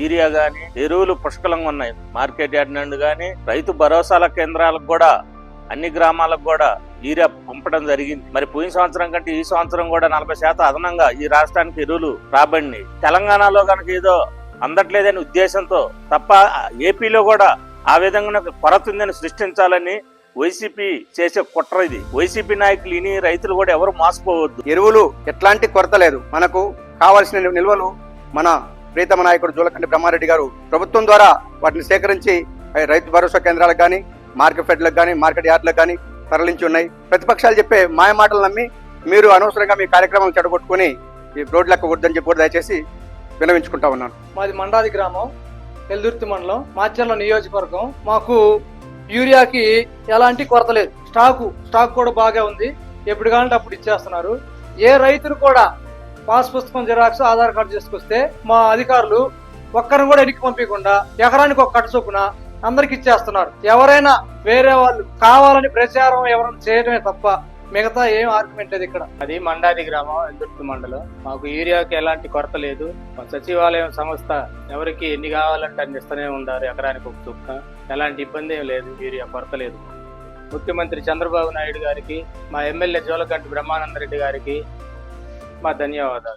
Urea గాని ఎరువులు పుష్కలంగా ఉన్నాయి. మార్కెట్ యార్డ్ నుండి గాని రైతు భరోసాల కేంద్రాలకు కూడా అన్ని గ్రామాలకు కూడా యూరియా పంపడం జరిగింది. మరి పోయిన సంవత్సరం కంటే ఈ సంవత్సరం కూడా నలభై శాతం అదనంగా ఈ రాష్ట్రానికి ఎరువులు రాబడినాయి. తెలంగాణలో కనుక ఏదో అందట్లేదనే ఉద్దేశంతో తప్ప ఏపీలో కూడా ఆ విధంగా కొరత ఉందని సృష్టించాలని వైసీపీ చేసే కుట్ర ఇది. వైసీపీ నాయకులు ఇని రైతులు కూడా ఎవరు మోసపోవద్దు. ఎరువులు ఎట్లాంటి కొరత లేదు. మనకు కావాల్సిన నిల్వలు మన ప్రీతమ నాయకుడు జూలకంటి బ్రహ్మారెడ్డి గారు ప్రభుత్వం ద్వారా వాటిని సేకరించి రైతు భరోసా కేంద్రాలకు కానీ మార్కెట్ ఫెడ్లకు కానీ మార్కెట్ యార్డ్లకు కానీ తరలించి ఉన్నాయి. ప్రతిపక్షాలు చెప్పే మాయ మాటలు నమ్మి మీరు అనవసరంగా మీ కార్యక్రమం చెడగొట్టుకుని ఈ రోడ్లకు వద్దని చెప్పి కూడా దయచేసి వినవించుకుంటా ఉన్నాను. మాది మండాది గ్రామం ఎల్దుర్తి మండలం మాచర్ల నియోజకవర్గం. మాకు యూరియాకి ఎలాంటి కొరత లేదు. స్టాకు స్టాక్ కూడా బాగా ఉంది. ఎప్పుడు కావాలంటే అప్పుడు ఇచ్చేస్తున్నారు. ఏ రైతులు కూడా పాస్ పుస్తకం జిరాక్స్ ఆధార్ కార్డు చేసుకొస్తే మా అధికారులు ఒక్కరిని కూడా ఎనికి పంపించకుండా ఎకరానికి ఒక కట్ట చొప్పున అందరికి ఇచ్చేస్తున్నారు. ఎవరైనా వేరే వాళ్ళు కావాలని ప్రచారం ఎవరైనా చేయడమే తప్ప మిగతా ఏం ఆర్గ్యుమెంట్ లేదు ఇక్కడ. అది మండాది గ్రామం ఎందుర్తి మండలం. మాకు యూరియాకి ఎలాంటి కొరత లేదు. మా సచివాలయం సంస్థ ఎవరికి ఎన్ని కావాలంటే అన్ని ఇస్తూనే ఉన్నారు ఎకరానికి ఒక చుక్క ఎలాంటి ఇబ్బంది ఏం లేదు యూరియా కొరత లేదు. ముఖ్యమంత్రి చంద్రబాబు నాయుడు గారికి మా ఎమ్మెల్యే జోలకంటి బ్రహ్మానంద రెడ్డి గారికి మా ధన్యవాదాలు.